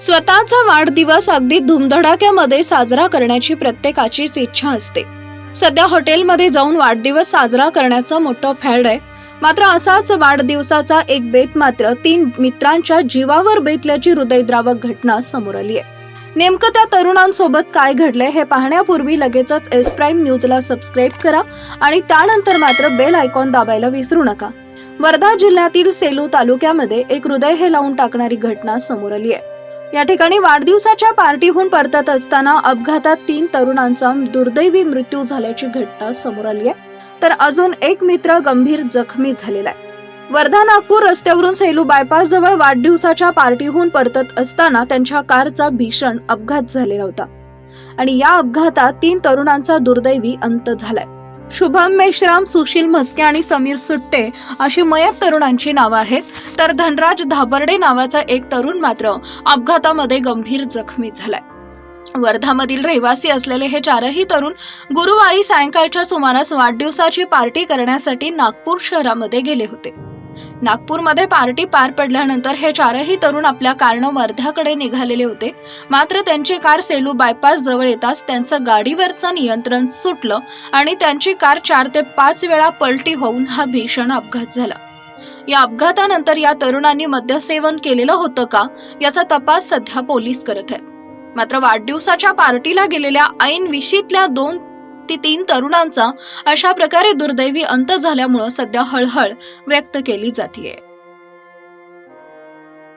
स्वतःचा वाढदिवस अगदी धुमधडाक्यामध्ये साजरा करण्याची प्रत्येकाचीच इच्छा असते. सध्या हॉटेलमध्ये जाऊन वाढदिवस साजरा करण्याचं मोठं फॅड आहे. मात्र असाच वाढदिवसाचा एक बेत मात्र तीन मित्रांच्या जीवावर बेतल्याची हृदयद्रावक घटना समोर आली आहे. नेमकं त्या तरुणांसोबत काय घडलंय हे पाहण्यापूर्वी लगेचच एस प्राईम न्यूजला सबस्क्राईब करा आणि त्यानंतर मात्र बेल आयकॉन दाबायला विसरू नका. वर्धा जिल्ह्यातील सेलू तालुक्यामध्ये एक हृदय हे लावून टाकणारी घटना समोर आली आहे. या ठिकाणी वाढदिवसाच्या पार्टीहून परतत असताना अपघातात तीन तरुणांचा दुर्दैवी मृत्यू झाल्याची घटना समोर आली आहे. तर अजून एक मित्र गंभीर जखमी झालेला आहे. वर्धा नागपूर रस्त्यावरून सेलू बायपास जवळ वाढदिवसाच्या पार्टीहून परतत असताना त्यांच्या कारचा भीषण अपघात झालेला होता. आणि या अपघातात तीन तरुणांचा दुर्दैवी अंत झालाय. शुभम मेश्राम सुशील म्हस्के आणि समीर सुट्टे अशी मयत तरुणांची नावं आहेत. तर धनराज धाबर्डे नावाचा एक तरुण मात्र अपघातामध्ये गंभीर जखमी झालाय. वर्धामधील रहिवासी असलेले हे चारही तरुण गुरुवारी सायंकाळच्या सुमारास वाढदिवसाची पार्टी करण्यासाठी नागपूर शहरामध्ये गेले होते. नागपूरमध्ये पार्टी पार पडल्यानंतर हे चारही तरुण आपल्या कारनं वर्ध्याकडे निघालेले होते. मात्र त्यांची कार सेलू बायपास जवळ येताच त्यांचं गाडीवरचं नियंत्रण सुटलं आणि त्यांची कार चार ते पाच वेळा पलटी होऊन हा भीषण अपघात झाला. या अपघातानंतर या तरुणांनी मद्यसेवन केलेलं होतं का याचा तपास सध्या पोलीस करत आहेत. मात्र वाढदिवसाच्या पार्टीला गेलेल्या ऐन विशीतल्या दोन ती तीन तरुणांचा अशा प्रकारे दुर्दैवी अंत झाल्यामुळं सध्या हळहळ व्यक्त केली जातीये.